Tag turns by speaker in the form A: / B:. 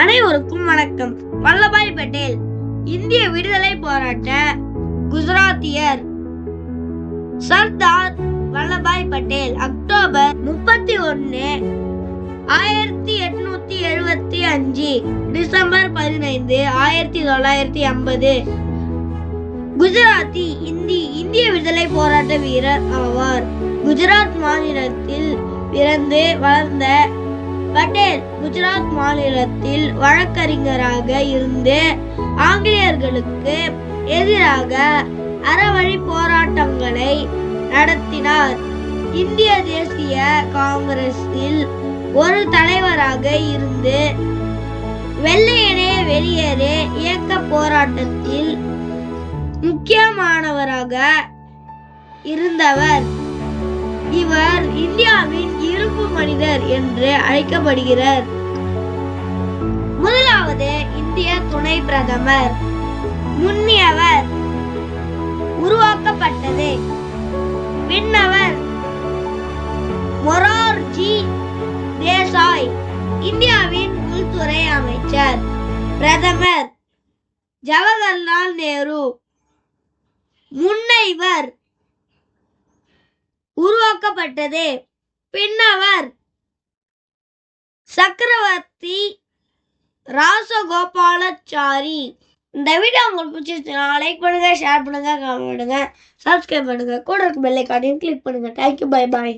A: அனைவருக்கும் வணக்கம். வல்லபாய் பட்டேல் இந்திய விடுதலை போராட்ட குஜராத்தியர் சர்தார் வல்லபாய் பட்டேல் அக்டோபர் முப்பத்தி ஒன்னு ஆயிரத்தி எட்நூத்தி எழுபத்தி அஞ்சு டிசம்பர் பதினைந்து ஆயிரத்தி தொள்ளாயிரத்தி ஐம்பது. குஜராத்தி இந்தி இந்திய விடுதலை போராட்ட வீரர் ஆவார். குஜராத் மாநிலத்தில் பிறந்து வளர்ந்த பட்டேல் குஜராத் மாநிலத்தில் வழக்கறிஞராக இருந்து ஆங்கிலேயர்களுக்கு எதிராக அறவழி போராட்டங்களை நடத்தினார். இந்திய தேசிய காங்கிரஸில் ஒரு தலைவராக இருந்து வெள்ளையனே வெளியேறு இயக்க போராட்டத்தில் முக்கியமானவராக இருந்தவர். இவர் இந்தியாவின் இருப்பு மணி மனிதர் என்று அழைக்கப்படுகிறார். முதலாவது இந்திய துணை பிரதமர். முன்னியவர் உருவாக்கப்பட்டது. விண்ணவர் மொரார்ஜி தேசாய் இந்தியாவின் உள்துறை அமைச்சர் பிரதமர் ஜவஹர்லால் நேரு. முன்னைவர் உருவாக்கப்பட்டது. பின்னவர் சக்கரவர்த்தி ராசகோபாலாச்சாரி. இந்த வீடியோ உங்களுக்கு பிடிச்சிருச்சுன்னா லைக் பண்ணுங்க ஷேர் பண்ணுங்க கமெண்ட் பண்ணுங்க சப்ஸ்கிரைப் பண்ணுங்க. கூட இருக்க பெல்லைக்கானையும் கிளிக் பண்ணுங்க. Thank you bye bye